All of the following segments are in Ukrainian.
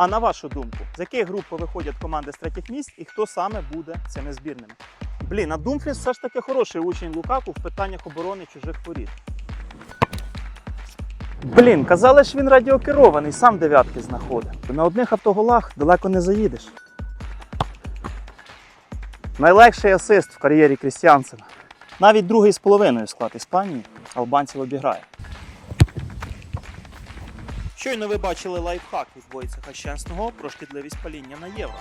А на вашу думку, з яких груп виходять команди з третіх місць і хто саме буде цими збірними? Блін, а Думфріс все ж таки хороший учень Лукаку в питаннях оборони чужих воріт. Блін, казали ж він радіокерований, сам дев'ятки знаходить. На одних автоголах далеко не заїдеш. Найлегший асист в кар'єрі Крістіансена. Навіть другий з половиною склад Іспанії албанців обіграє. Щойно ви бачили лайфхак від Войцеха Щасного про шкідливість паління на євро.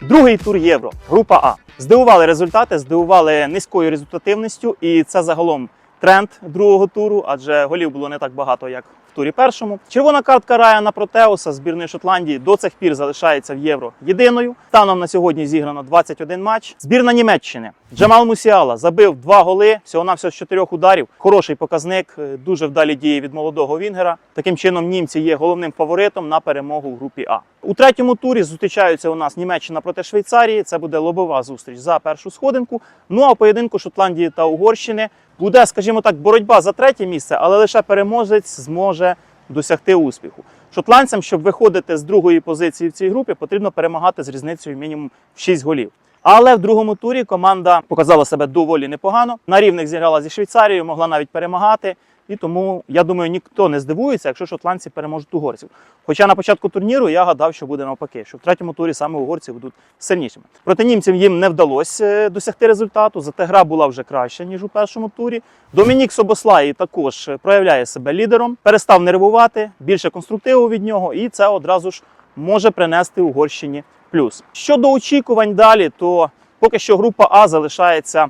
Другий тур євро, група А. Здивували результати, здивували низькою результативністю, і це загалом тренд другого туру, адже голів було не так багато, як в турі першому. Червона картка Райана Протеуса збірної Шотландії до цих пір залишається в євро єдиною. Станом на сьогодні зіграно 21 матч. Збірна Німеччини Джамал Мусіала забив два голи, всього навсього з чотирьох ударів. Хороший показник, е, дуже вдалі дії від молодого Вінгера. Таким чином, німці є головним фаворитом на перемогу в групі А. У третьому турі зустрічаються у нас Німеччина проти Швейцарії. Це буде лобова зустріч за першу сходинку. Ну а в поєдинку Шотландії та Угорщини буде, скажімо так, боротьба за третє місце, але лише переможець зможе досягти успіху. Шотландцям, щоб виходити з другої позиції в цій групі, потрібно перемагати з різницею мінімум в 6 голів. Але в другому турі команда показала себе доволі непогано. На рівних зіграла зі Швейцарією, могла навіть перемагати. І тому я думаю, ніхто не здивується, якщо шотландці переможуть угорців. Хоча на початку турніру я гадав, що буде навпаки, що в третьому турі саме угорці будуть сильнішими. Проти німців їм не вдалося е, досягти результату. Зате гра була вже краща ніж у першому турі. Домінік Собослай також е, проявляє себе лідером, перестав нервувати, більше конструктиву від нього, і це одразу ж може принести Угорщині плюс. Щодо очікувань далі, то поки що група А залишається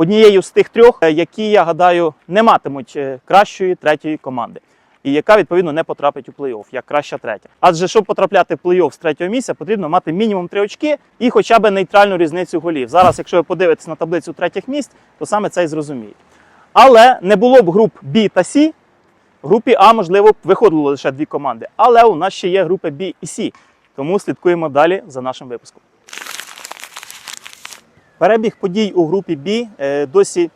однією з тих трьох, е, які я гадаю не матимуть е, кращої третьої команди. І яка відповідно не потрапить у плей-офф, як краща третя. Адже щоб потрапляти в плей-офф з третього місця, потрібно мати мінімум три очки і хоча б нейтральну різницю голів. Зараз, якщо ви подивитесь на таблицю третіх місць, то саме це і зрозумієте. Але не було б груп Б та С. В групі А, можливо, виходило лише дві команди. Але у нас ще є групи Б і С. Тому слідкуємо далі за нашим випуском. Перебіг подій у групі Б е, досі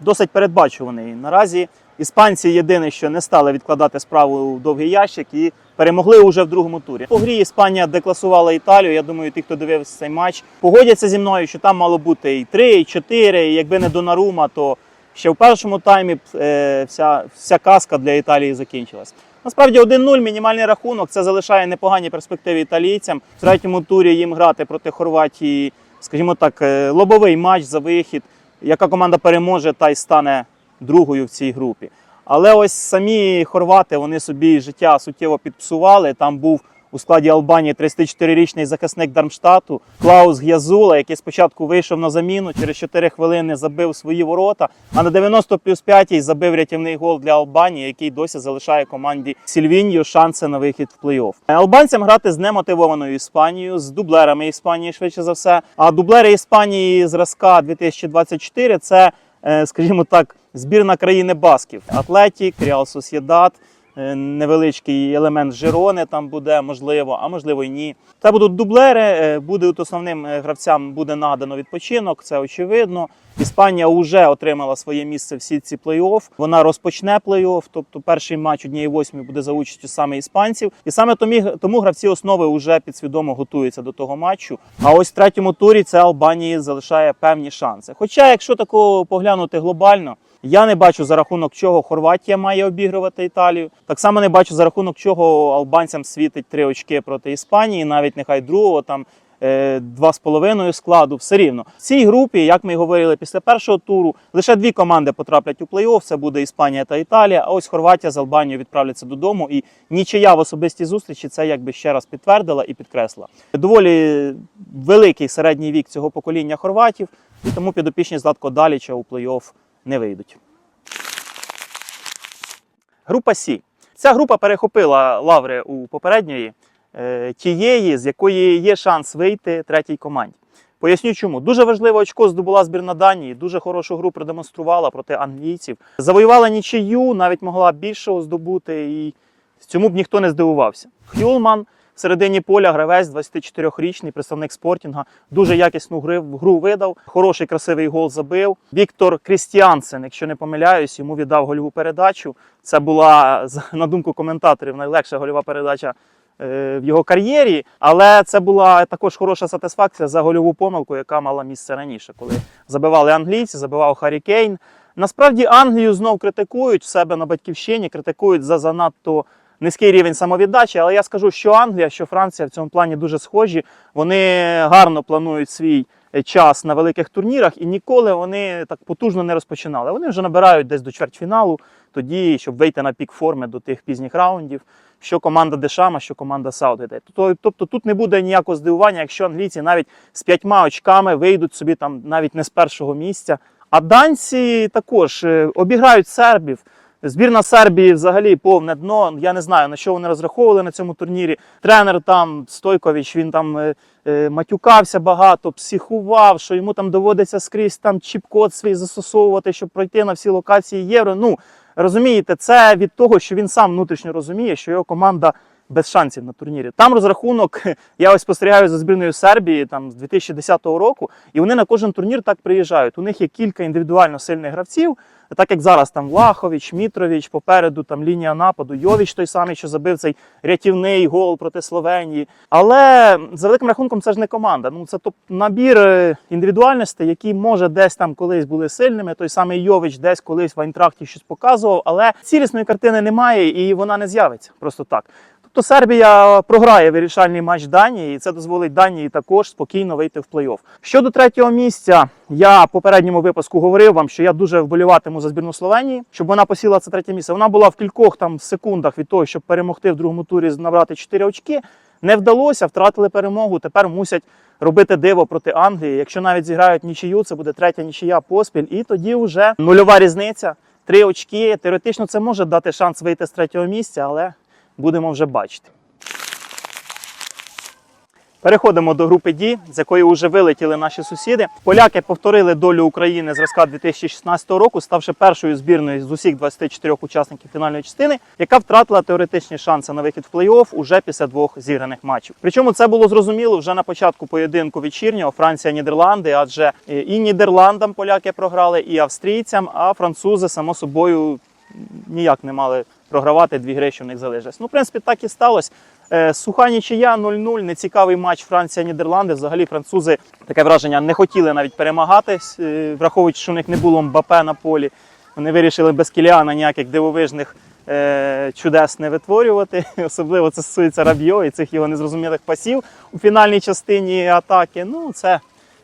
досить передбачуваний. Наразі іспанці єдине, що не стали відкладати справу у довгий ящик і перемогли уже в другому турі. По грі Іспанія декласувала Італію. Я думаю, ті, хто дивився цей матч, погодяться зі мною, що там мало бути і 3, і 4, і якби не Донарума, то ще в першому таймі е, вся, вся казка для Італії закінчилась. Насправді 1-0 мінімальний рахунок. Це залишає непогані перспективи італійцям. В третьому турі їм грати проти Хорватії, скажімо так, е, лобовий матч за вихід. Яка команда переможе, та й стане другою в цій групі. Але ось самі хорвати вони собі життя суттєво підпсували. Там був у складі Албанії 34-річний захисник Дармштату Клаус Г'язула, який спочатку вийшов на заміну, через 4 хвилини забив свої ворота. А на 90 плюс 5 забив рятівний гол для Албанії, який досі залишає команді Сільвіньо шанси на вихід в плей-офф. Албанцям грати з немотивованою Іспанією, з дублерами Іспанії швидше за все. А дублери Іспанії зразка 2024 це, е, скажімо так, збірна країни Басків. Атлетік, Реал Сосєдат, невеличкий елемент Жирони там буде, можливо, а можливо й ні. Це будуть дублери. е, Буде основним е, гравцям буде надано відпочинок, це очевидно. Іспанія вже отримала своє місце в сітці плей-офф. Вона розпочне плей-офф, тобто перший матч однієї восьмі буде за участю саме іспанців. І саме тому гравці основи вже підсвідомо готуються до того матчу. А ось в третьому турі це Албанії залишає певні шанси. Хоча, якщо такого поглянути глобально, я не бачу за рахунок чого Хорватія має обігрувати Італію. Так само не бачу за рахунок чого албанцям світить три очки проти Іспанії, навіть нехай другого там. е, Два з половиною складу, все рівно. В цій групі, як ми й говорили після першого туру, лише дві команди потраплять у плей-офф. Це буде Іспанія та Італія. А ось Хорватія з Албанією відправляться додому. І нічия в особистій зустрічі це якби ще раз підтвердила і підкреслила. Доволі великий середній вік цього покоління хорватів, і тому підопічні Златко Даліча у плей-офф не вийдуть. Група Сі. Ця група перехопила лаври у попередньої е, тієї, з якої є шанс вийти третій команді. Поясню чому. Дуже важливе очко здобула збірна Данії, дуже хорошу гру продемонструвала проти англійців. Завоювала нічию, навіть могла більшого здобути, і цьому б ніхто не здивувався. Хюлман в середині поля гравець, 24-річний представник спортінга, дуже якісну гру видав, хороший красивий гол забив. Віктор Крістіансен, якщо не помиляюсь, йому віддав гольову передачу. Це була, на думку коментаторів, найлегша гольова передача е, в його кар'єрі, але це була також хороша сатисфакція за гольову помилку, яка мала місце раніше, коли забивали англійці, забивав Харі Кейн. Насправді Англію знов критикують в себе на батьківщині, критикують за занадто низький рівень самовіддачі. Але я скажу, що Англія, що Франція в цьому плані дуже схожі. Вони гарно планують свій е, час на великих турнірах і ніколи вони так потужно не розпочинали. Вони вже набирають десь до чвертьфіналу, тоді, щоб вийти на пік форми до тих пізніх раундів. Що команда Дешама, що команда Саутгейта. Тобто, тобто тут не буде ніякого здивування, якщо англійці навіть з п'ятьма очками вийдуть собі там навіть не з першого місця. А данці також е, обіграють сербів. Збірна Сербії взагалі повне дно. Я не знаю на що вони розраховували на цьому турнірі. Тренер там Стойкович, він там е, е, матюкався багато, психував, що йому там доводиться скрізь там чіп-код свій застосовувати, щоб пройти на всі локації євро. Ну розумієте, це від того, що він сам внутрішньо розуміє, що його команда без шансів на турнірі. Там розрахунок, я ось спостерігаю за збірною Сербії там з 2010 року, і вони на кожен турнір так приїжджають. У них є кілька індивідуально сильних гравців. Так як зараз там Влахович, Мітрович, попереду там лінія нападу, Йовіч той самий, що забив цей рятівний гол проти Словенії. Але за великим рахунком це ж не команда. Ну це топ набір е, індивідуальностей, які може десь там колись були сильними. Той самий Йович десь колись в Айнтрахті щось показував, але цілісної картини немає і вона не з'явиться просто так. Тобто Сербія програє вирішальний матч Данії, і це дозволить Данії також спокійно вийти в плей-офф. Щодо третього місця, я в попередньому випуску говорив вам, що я дуже вболіватиму за збірну Словенії, щоб вона посіла це третє місце. Вона була в кількох там секундах від того, щоб перемогти в другому турі, набрати 4 очки. Не вдалося, втратили перемогу. Тепер мусять робити диво проти Англії. Якщо навіть зіграють нічию, це буде третя нічия поспіль, і тоді вже нульова різниця. Три очки. Теоретично це може дати шанс вийти з третього місця, але будемо вже бачити. Переходимо до групи D, з якої вже вилетіли наші сусіди. Поляки повторили долю України зразка 2016 року, ставши першою збірною з усіх 24 учасників фінальної частини, яка втратила теоретичні шанси на вихід в плей-офф уже після двох зіграних матчів. Причому це було зрозуміло вже на початку поєдинку вечірнього Франція-Нідерланди, адже і Нідерландам поляки програли, і австрійцям, а французи само собою ніяк не мали програвати дві гри, що в них залишилось. Ну, в принципі, так і сталося. Е, Суха нічия 0-0, нецікавий матч Франція-Нідерланди. Взагалі французи таке враження не хотіли навіть перемагати, е, враховуючи, що у них не було Мбапе на полі. Вони вирішили без Кіліана ніяких дивовижних е, чудес не витворювати. Особливо це стосується Рабьо і цих його незрозумілих пасів у фінальній частині атаки. Ну, це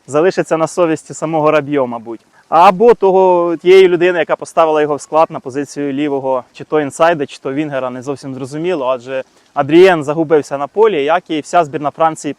залишиться на совісті самого Рабьо, мабуть. Або того тієї людини, яка поставила його в склад на позицію лівого, чи то інсайда, чи то Вінгера, не зовсім зрозуміло, адже Адрієн загубився на полі, як і вся збірна Франції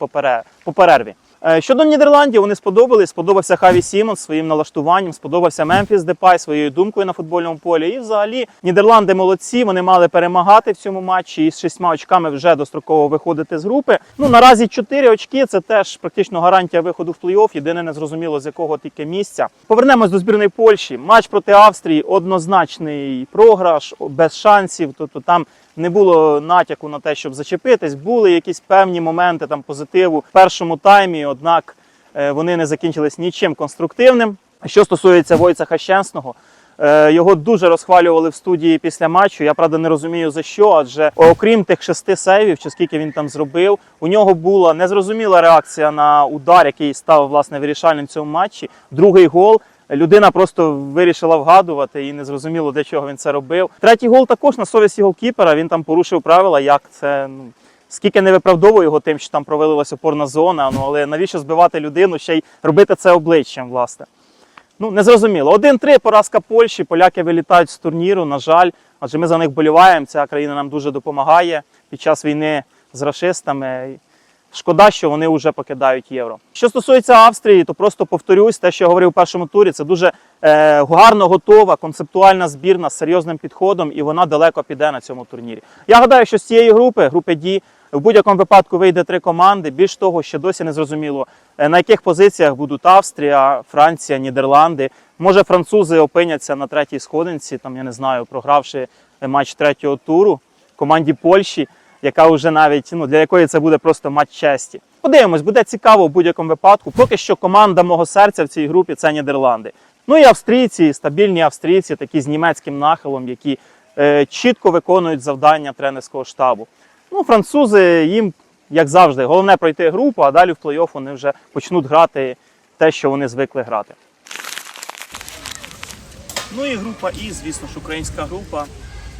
по перерві. Е, Щодо Нідерландів, вони сподобались. Сподобався Хаві Сімон своїм налаштуванням, сподобався Мемфіс Депай своєю думкою на футбольному полі. І взагалі Нідерланди молодці. Вони мали перемагати в цьому матчі і з шістьма очками вже достроково виходити з групи. Ну наразі чотири очки. Це теж практично гарантія виходу в плей-офф. Єдине не зрозуміло з якого тільки місця. Повернемось до збірної Польщі. Матч проти Австрії однозначний програш, без шансів. Тобто там не було натяку на те, щоб зачепитись. Були якісь певні моменти там позитиву в першому таймі, однак е, вони не закінчились нічим конструктивним. Що стосується Войця Хащенсного, е, його дуже розхвалювали в студії після матчу. Я правда не розумію за що, адже окрім тих шести сейвів, чи скільки він там зробив, у нього була незрозуміла реакція на удар, який став власне вирішальним в цьому матчі. Другий гол. Людина просто вирішила вгадувати і не зрозуміло, для чого він це робив. Третій гол також на совісті голкіпера. Він там порушив правила, як це ну. Скільки не виправдовую його тим, що там провалилася опорна зона, ну але навіщо збивати людину, ще й робити це обличчям, власне. Ну, незрозуміло. 1-3 поразка Польщі. Поляки вилітають з турніру, на жаль, адже ми за них боліваємо. Ця країна нам дуже допомагає під час війни з рашистами. Шкода, що вони вже покидають євро. Що стосується Австрії, то просто повторюсь те, що я говорив у першому турі. Це дуже е, гарно готова, концептуальна збірна з серйозним підходом, і вона далеко піде на цьому турнірі. Я гадаю, що з цієї групи, групи D, В будь-якому випадку вийде три команди. Більш того, ще досі не зрозуміло, е, на яких позиціях будуть Австрія, Франція, Нідерланди. Може, французи опиняться на третій сходинці, там я не знаю, програвши е, матч третього туру команді Польщі, яка вже навіть ну для якої це буде просто матч честі. Подивимось, буде цікаво в будь-якому випадку. Поки що команда мого серця в цій групі це Нідерланди. Ну і австрійці, стабільні австрійці, такі з німецьким нахилом, які е, чітко виконують завдання тренерського штабу. Ну, французи їм, як завжди, головне пройти групу, а далі в плей-офф вони вже почнуть грати те, що вони звикли грати. Ну і група І, звісно ж, українська група.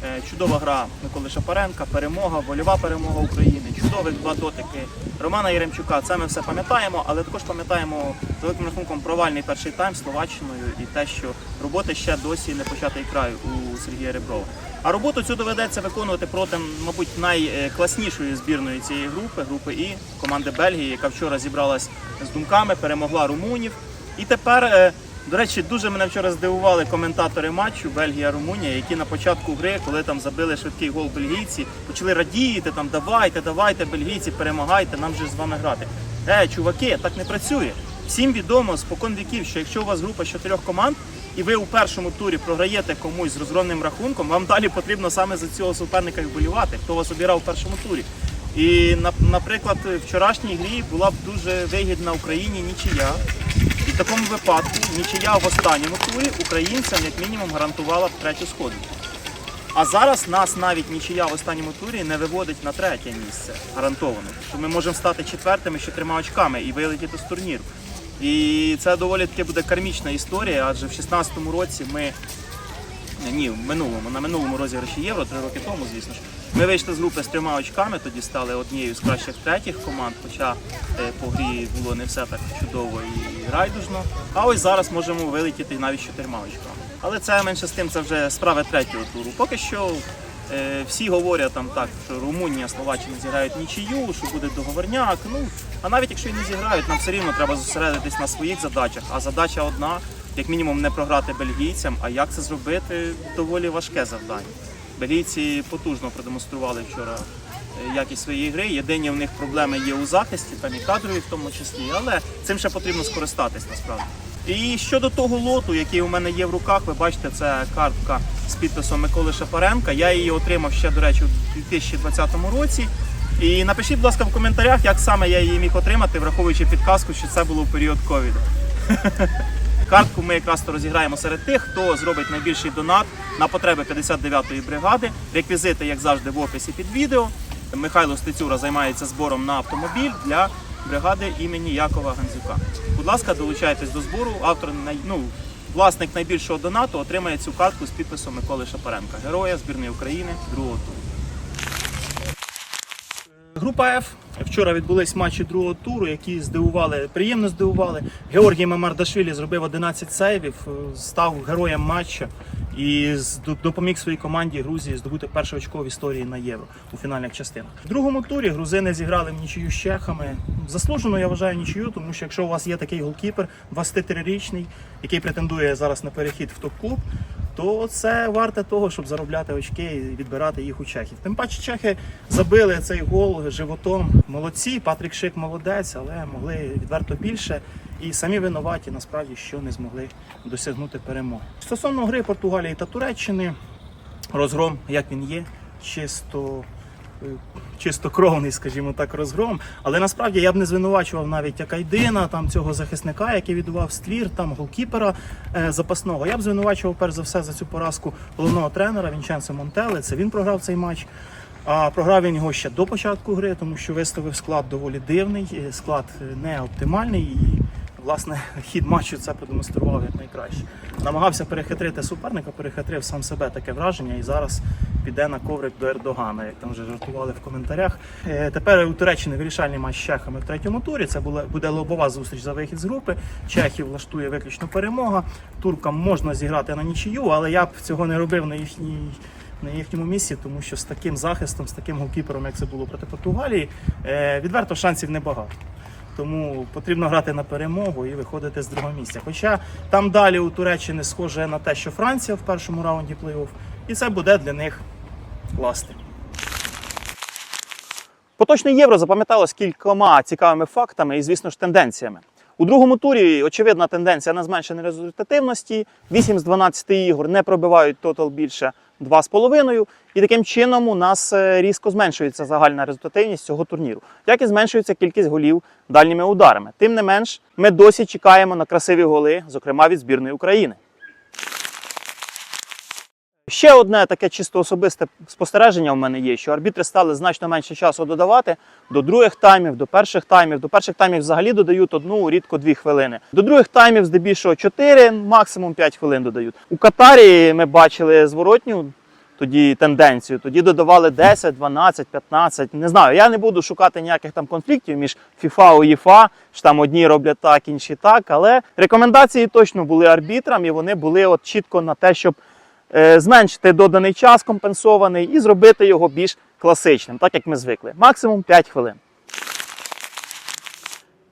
Е, Чудова гра Миколи Шапаренка, перемога, вольова перемога України, чудових два дотики Романа Єремчука. Це ми все пам'ятаємо, але також пам'ятаємо за великим рахунком провальний перший тайм Словаччиною і те, що роботи ще досі не початий край у Сергія Реброва. А роботу цю доведеться виконувати проти, мабуть, найкласнішої збірної цієї групи, групи І, команди Бельгії, яка вчора зібралась з думками, перемогла румунів. І тепер, е, до речі, дуже мене вчора здивували коментатори матчу Бельгія-Румунія, які на початку гри, коли там забили швидкий гол бельгійці, почали радіти там, давайте, давайте, бельгійці, перемагайте, нам же з вами грати. Е, чуваки, так не працює. Всім відомо спокон віків, що якщо у вас група з чотирьох команд, і ви у першому турі програєте комусь з розгромним рахунком, вам далі потрібно саме за цього суперника вболівати, хто вас обірав у першому турі. І наприклад, вчорашній грі була б дуже вигідна Україні нічия. В такому випадку нічия в останньому турі українцям як мінімум гарантувала б третю сходу. А зараз нас навіть нічия в останньому турі не виводить на третє місце гарантовано. Що ми можемо стати четвертими з чотирма очками і вилетіти з турніру. І це доволі таки буде кармічна історія, адже в 16-му році ми ні, в минулому, на минулому розіграші євро, три роки тому, звісно ж. Ми вийшли з групи з трьома очками, тоді стали однією з кращих третіх команд, хоча е, по грі було не все так чудово і райдужно. А ось зараз можемо вилетіти навіть чотирма очками. Але це менше з тим, це вже справа третього туру. Поки що е, всі говорять там так, що Румунія, Словаччина зіграють нічию, що буде договорняк. Ну а навіть якщо і не зіграють, нам все рівно треба зосередитись на своїх задачах. А задача одна як мінімум не програти бельгійцям. А як це зробити? Доволі важке завдання. Бельгійці потужно продемонстрували вчора е, якість своєї гри. Єдині в них проблеми є у захисті, там і кадрові в тому числі, але цим ще потрібно скористатись насправді. І щодо того лоту, який у мене є в руках, ви бачите, це картка з підписом Миколи Шапаренка. Я її отримав ще, до речі, у 2020 році. І напишіть, будь ласка, в коментарях, як саме я її міг отримати, враховуючи підказку, що це було в період ковіду. Картку ми якраз то розіграємо серед тих, хто зробить найбільший донат на потреби 59-ї бригади. Реквізити, як завжди, в описі під відео. Михайло Стецюра займається збором на автомобіль для бригади імені Якова Ганзюка. Будь ласка, долучайтесь до збору. Автор ну, власник найбільшого донату отримає цю картку з підписом Миколи Шапаренка, героя збірної України другого туру. Група F. Вчора відбулись матчі другого туру, які здивували, приємно здивували. Георгій Мамардашвілі зробив 11 сейвів, е, став героєм матча і допоміг своїй команді Грузії здобути перше очко в історії на євро у фінальних частинах. В другому турі грузини зіграли в нічию з чехами. Заслужено я вважаю нічию, тому що якщо у вас є такий голкіпер, 23-річний, який претендує зараз на перехід в топ-клуб, то це варте того, щоб заробляти очки і відбирати їх у чехів. Тим паче чехи забили цей гол животом. Молодці, Патрік Шик молодець, але могли відверто більше. І самі винуваті насправді, що не змогли досягнути перемоги. Стосовно гри Португалії та Туреччини, розгром, як він є, чисто. Чистокровний, скажімо так, розгром. Але насправді я б не звинувачував навіть Акайдина, там цього захисника, який віддував ствір, там голкіпера е, запасного. Я б звинувачував перш за все за цю поразку головного тренера Вінченцо Монтеле. Це він програв цей матч. А програв він його ще до початку гри, тому що виставив склад доволі дивний, склад е, не оптимальний. І власне хід матчу це продемонстрував як найкраще. Намагався перехитрити суперника, перехитрив сам себе таке враження, і зараз піде на коврик до Ердогана, як там вже жартували в коментарях. Е, Тепер у Туреччини вирішальний матч з чехами в третьому турі. Це буде лобова зустріч за вихід з групи. Чехів влаштує виключно перемога. Туркам можна зіграти на нічию, але я б цього не робив на їхній. На їхньому місці, тому що з таким захистом, з таким голкіпером, як це було проти Португалії, е, відверто шансів небагато. Тому потрібно грати на перемогу і виходити з другого місця. Хоча там далі у Туреччини схоже на те, що Франція в першому раунді плей-офф, і це буде для них класти. Поточне євро запам'яталось кількома цікавими фактами і, звісно ж, тенденціями. У другому турі очевидна тенденція на зменшення результативності. 8 з 12 ігор не пробивають тотал більше 2,5. І таким чином у нас е, різко зменшується загальна результативність цього турніру, як і зменшується кількість голів дальніми ударами. Тим не менш, ми досі чекаємо на красиві голи, зокрема від збірної України. Ще одне таке чисто особисте спостереження в мене є, що арбітри стали значно менше часу додавати до других таймів, до перших таймів. До перших таймів взагалі додають одну, рідко дві хвилини. До других таймів здебільшого 4, максимум 5 хвилин додають. У Катарі ми бачили зворотню тоді тенденцію. Тоді додавали 10, 12, 15. Не знаю, я не буду шукати ніяких там конфліктів між FIFA і УЄФА, що там одні роблять так, інші так. Але рекомендації точно були арбітрам, і вони були от чітко на те, щоб зменшити доданий час компенсований і зробити його більш класичним, так як ми звикли. Максимум 5 хвилин.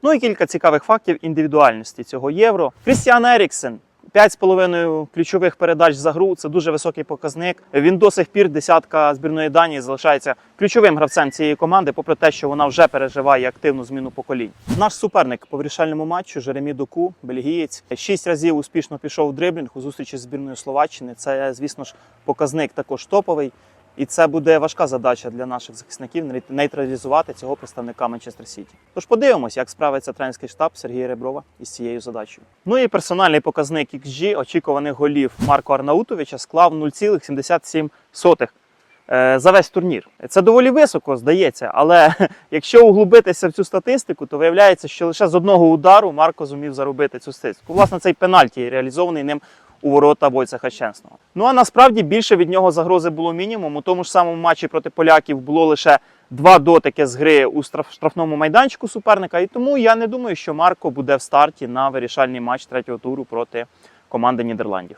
Ну і кілька цікавих фактів індивідуальності цього євро. Крістіан Еріксен. 5,5 ключових передач за гру це дуже високий показник. Він до сих пір десятка збірної Данії залишається ключовим гравцем цієї команди, попри те, що вона вже переживає активну зміну поколінь. Наш суперник по вирішальному матчу Жеремі Доку, бельгієць, шість разів успішно пішов в дриблінг у зустрічі з збірною Словаччини. Це, звісно ж, показник також топовий. І це буде важка задача для наших захисників нейтралізувати цього представника Манчестер Сіті. Тож подивимось, як справиться тренерський штаб Сергія Реброва із цією задачею. Ну і персональний показник XG очікуваних голів Марко Арнаутовича склав 0,77 е, за весь турнір. Це доволі високо, здається, але якщо углубитися в цю статистику, то виявляється, що лише з одного удару Марко зумів заробити цю статистику. Власне, цей пенальті реалізований ним у ворота Войцеха Щенсного. Ну а насправді більше від нього загрози було мінімум. У тому ж самому матчі проти поляків було лише два дотики з гри у штрафному майданчику суперника. І тому я не думаю, що Марко буде в старті на вирішальний матч третього туру проти команди Нідерландів.